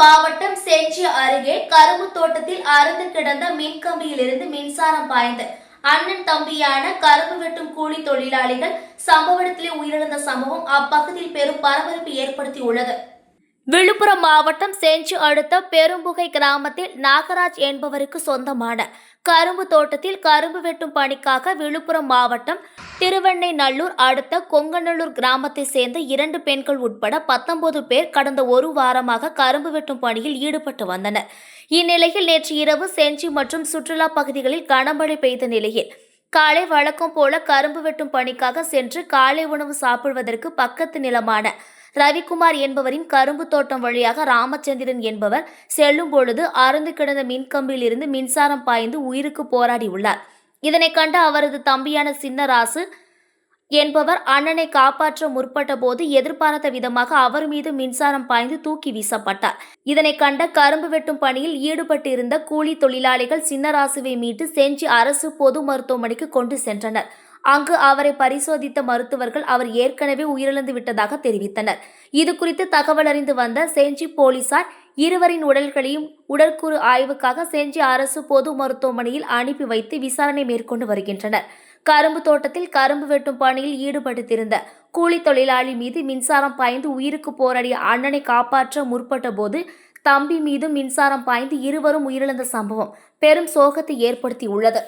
மாவட்டம் செஞ்சி அருகே கரும்பு தோட்டத்தில் அறுந்து கிடந்த மின்கம்பியிலிருந்து மின்சாரம் பாய்ந்து அண்ணன் தம்பியான கரும்பு வெட்டும் கூலி தொழிலாளிகள் சம்பவ இடத்திலே உயிரிழந்த சம்பவம் அப்பகுதியில் பெரும் பரபரப்பு ஏற்படுத்தியுள்ளது. விழுப்புரம் மாவட்டம் செஞ்சி அடுத்த பெரும்புகை கிராமத்தில் நாகராஜ் என்பவருக்கு சொந்தமான கரும்பு தோட்டத்தில் கரும்பு வெட்டும் பணிக்காக விழுப்புரம் மாவட்டம் திருவெண்ணைநல்லூர் அடுத்த கொங்கநல்லூர் கிராமத்தை சேர்ந்த இரண்டு பெண்கள் உட்பட பத்தொன்பது பேர் கடந்த ஒரு வாரமாக கரும்பு வெட்டும் பணியில் ஈடுபட்டு வந்தனர். இந்நிலையில் நேற்று இரவு செஞ்சி மற்றும் சுற்றுலா பகுதிகளில் கனமழை பெய்த நிலையில் காலை வழக்கம் போல கரும்பு வெட்டும் பணிக்காக சென்று காலை உணவு சாப்பிடுவதற்கு பக்கத்து நிலமான ரவிக்குமார் என்பவரின் கரும்பு தோட்டம் வழியாக ராமச்சந்திரன் என்பவர் செல்லும் பொழுது அறுந்து கிடந்த மின்கம்பியில் இருந்து மின்சாரம் பாய்ந்து உயிருக்கு போராடி உள்ளார் இதனை கண்ட அவரது தம்பியான சின்னராசு என்பவர் அண்ணனை காப்பாற்ற முற்பட்ட போது எதிர்பாராத விதமாக அவர் மீது மின்சாரம் பாய்ந்து தூக்கி வீசப்பட்டார். இதனை கண்ட கரும்பு வெட்டும் பணியில் ஈடுபட்டிருந்த கூலி தொழிலாளிகள் சின்னராசுவை மீட்டு செஞ்சி அரசு பொது மருத்துவமனைக்கு கொண்டு சென்றனர். அங்கு அவரை பரிசோதித்த மருத்துவர்கள் அவர் ஏற்கனவே உயிரிழந்து விட்டதாக தெரிவித்தனர். இது குறித்து தகவல் அறிந்து வந்த செஞ்சி போலீசார் இருவரின் உடல்களையும் உடற்கூறு ஆய்வுக்காக செஞ்சி அரசு பொது மருத்துவமனையில் அனுப்பி வைத்து விசாரணை மேற்கொண்டு வருகின்றனர். கரும்பு தோட்டத்தில் கரும்பு வெட்டும் பணியில் ஈடுபட்டிருந்த கூலி தொழிலாளி மீது மின்சாரம் பாய்ந்து உயிருக்கு போராடிய அண்ணனை காப்பாற்ற முற்பட்ட போது தம்பி மீது மின்சாரம் பாய்ந்து இருவரும் உயிரிழந்த சம்பவம் பெரும் சோகத்தை ஏற்படுத்தியுள்ளது.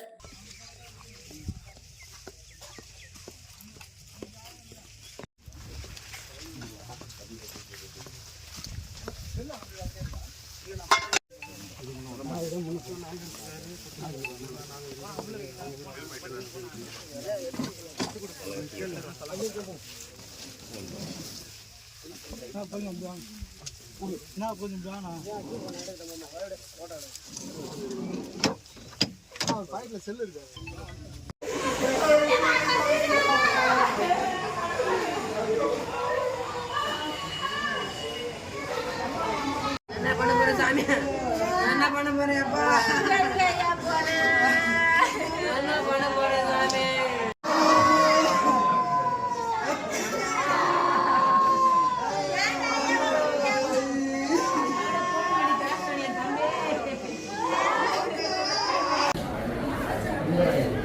என்ன கொஞ்சம் பாக்கெட்ல செல்லு இருக்கு? சாமி என்ன பண்ண போறியாப்பா என்ன Yeah.